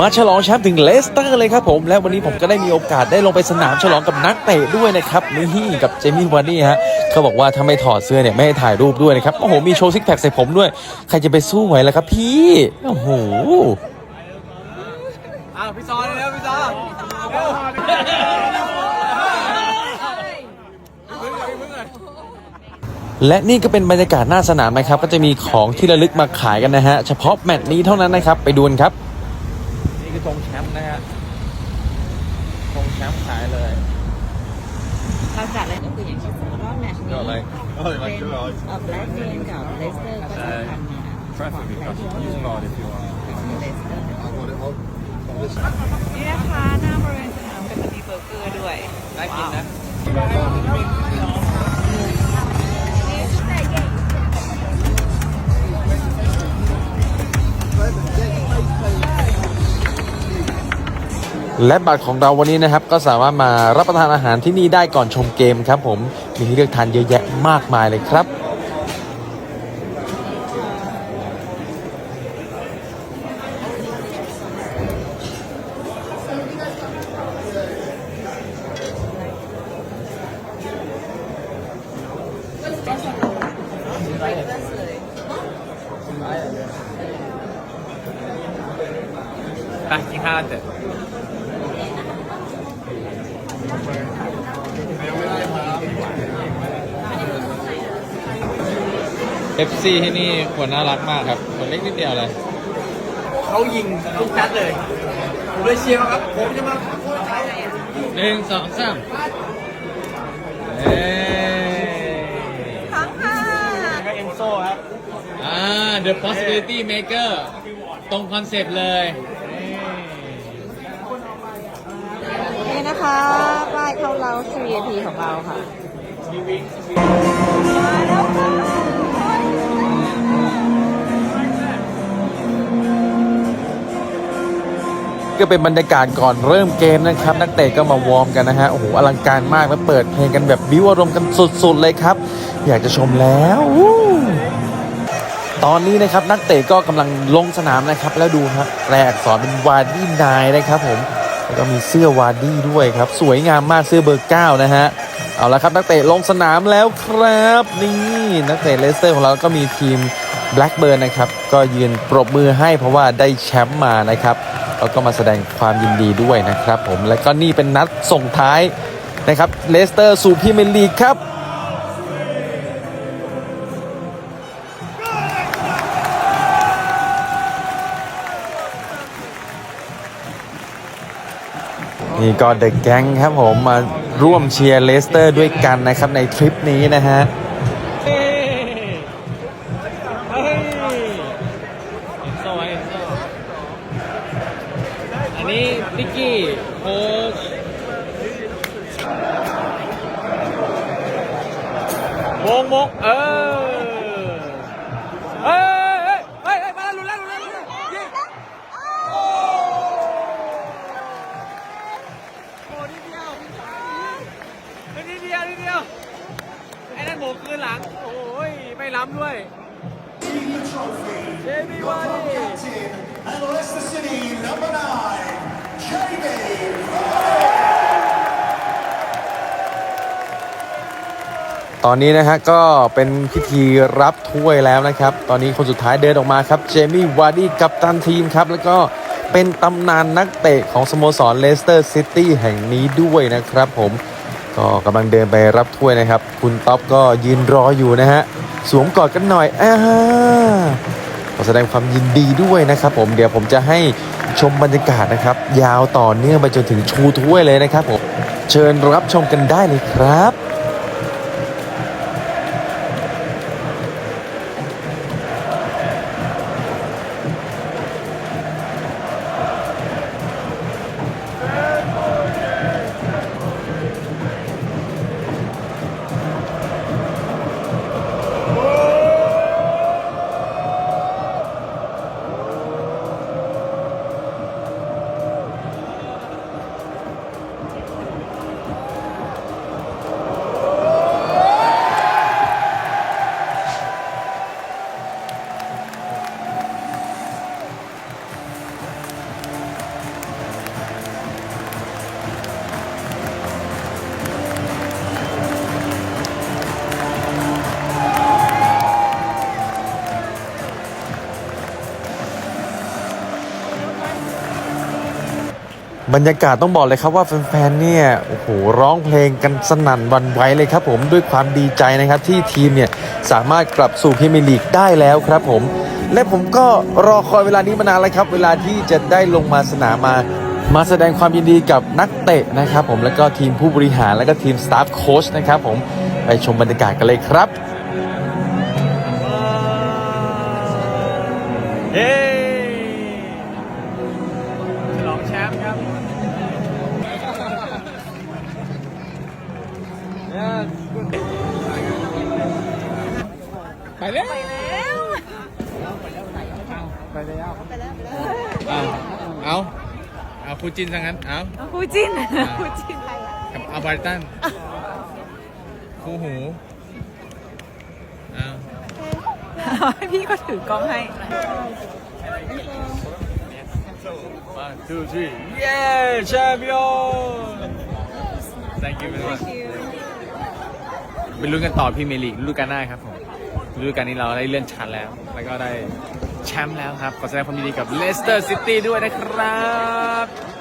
มาฉลองแชมป์ถึงเลสเตอร์เลยครับผมและวันนี้ผมก็ได้มีโอกาสได้ลงไปสนามฉลองกับนักเตะด้วยนะครับนี่กับเจมี่วาร์นี่ฮะเขาบอกว่าถ้าไม่ถอดเสื้อเนี่ยไม่ให้ถ่ายรูปด้วยนะครับโอ้โหมีโชว์ซิกแพคใส่ผมด้วย ใครจะไปสู้ไหวล่ะครับพี่โอ้โหอ้าวพี่ซอเร็วพี่ซอเร็วและนี่ก็เป็นบรรยากาศหน้าสนามนะครับ ก็จะมีของที่ระลึกมาขายกันนะฮะเฉพาะแมตช์นี้เท่านั้นนะครับไปดูกันครับนี่คือ ธงแชมป์นะฮะธงแชมป์ขายเลยเราจัดเลยก็คืออย่างเช่นสมมติว่าแมตช์นี้ก็อะไรเป็นเอ่อแบล็กเกนกับเลสเตอร์ก็จะทำเนี่ยของแท้ที่เลสเตอร์นี่นะคะหน้าบริเวณสนามก็จะมีเบอร์เกอร์ด้วยน่ากินนะ และบัตรของเราวันนี้นะครับก็สามารถมารับประทานอาหารที่นี่ได้ก่อนชมเกมครับผมมีให้เลือกทานเยอะแยะมากมายเลยครับไปกินข้าวเถอะ เอฟซีที่นี่คนน่ารักมากครับคนเล็กนิดเดียวเลย เขายิงทุกนัดเลยผมเลยเชียร์เขาครับ ผมจะมาโค้ชไทยหนึ่งสองสามเอ้ยทั้งค่ะก็เอ็นโซ่ครับ อ่า the possibility maker ตรงคอนเซปต์เลยนี่นะคะป้ายเข้าเรา VIP ของเราค่ะ ก็เป็นบรรยากาศก่อนเริ่มเกมนะครับ นักเตะก็มาวอร์มกันนะฮะโอ้โหอลังการมากแล้วเปิดเพลงกันแบบบิวอารมณ์กันสุดๆเลยครับ อยากจะชมแล้วตอนนี้นะครับนักเตะก็กำลังลงสนามนะครับ แล้วดูครับแปลอักษรเป็นวาร์ดี้นายนะครับผมแล้วก็มีเสื้อวาร์ดี้ด้วยครับ สวยงามมากเสื้อเบอร์9นะฮะเอาละครับนักเตะลงสนามแล้วครับ นี่นักเตะเลสเตอร์ของเราก็มีทีม Blackburn นะครับ ก็ยืนปรบมือให้เพราะว่าได้แชมป์มานะครับ แล้วก็มาแสดงความยินดีด้วยนะครับผมและก็นี่เป็นนัดส่งท้ายนะครับเลสเตอร์สู่พรีเมียร์ลีกครับนี่ก็เดอะแก๊งครับผมมาร่วมเชียร์เลสเตอร์ด้วยกันนะครับในทริปนี้นะฮะ เฮ้ยเฮ้ยเอ็นโซ่เอ็นโซ่อั นนี้นิกกี้โค้ชมงมงเออเฮ้ยเฮ้ยเฮ้ยมาแล้วลุ้นแล้วลุ้นแล้วลุ้นแล้วยิงโอ้โหนิดเดียวเฮ้ยนิดเดียวนิดเดียวไอ้นั่นโบกคืนหลัง โอ้ย ไม่ล้ำด้วยเจมี่วาร์ดี้ and Leicester City number nine, Jamie ตอนนี้นะฮะก็เป็นพิธีรับถ้วยแล้วนะครับ ตอนนี้คนสุดท้ายเดินออกมาครับ เจมี่วาร์ดี้กัปตันทีมครับ แล้วก็เป็นตำนานนักเตะของสโมสรเลสเตอร์ซิตี้แห่งนี้ด้วยนะครับผม ก็กำลังเดินไปรับถ้วยนะครับ คุณท็อปก็ยืนรออยู่นะฮะ สวมกอดกันหน่อยอ่าขอแสดงความยินดีด้วยนะครับผม เดี๋ยวผมจะให้ ชมบรรยากาศนะครับ ยาวต่อเนื่องไปจนถึงชูถ้วยเลยนะครับผมเชิญรับชมกันได้เลยครับ บรรยากาศต้องบอกเลยครับว่าแฟนๆ เนี่ยโอ้โหร้องเพลงกันสนั่นวันไหวเลยครับผมด้วยความดีใจนะครับที่ทีมเนี่ยสามารถกลับสู่พรีเมียร์ลีกได้แล้วครับผม และผมก็รอคอยเวลานี้มานานแล้วครับ เวลาที่จะได้ลงมาสนามมา มาแสดงความยินดีกับนักเตะนะครับผมแล้วก็ทีมผู้บริหารแล้วก็ทีมสตาฟโค้ชนะครับผมไปชมบรรยากาศกันเลยครับ เฮ้ เอาเอาเอาคู่จินซะงั้นเอาคู่จิ้นคู่จิ้นกับอาบาร์ตันคู่หูเอาให้พี่ก็ถือกล้องให้ one two three yeah champion thank you very much เป็นลุ้นกันต่อพรี่เมยร์ลีกฤดูกาลหน้าครับผมฤดูกาลนี้เราได้เลื่อนชั้นแล้ว แล้วก็ได้ แชมป์แล้วครับ ขอแสดงความยินดีกับเลสเตอร์ซิตี้ด้วยนะครับ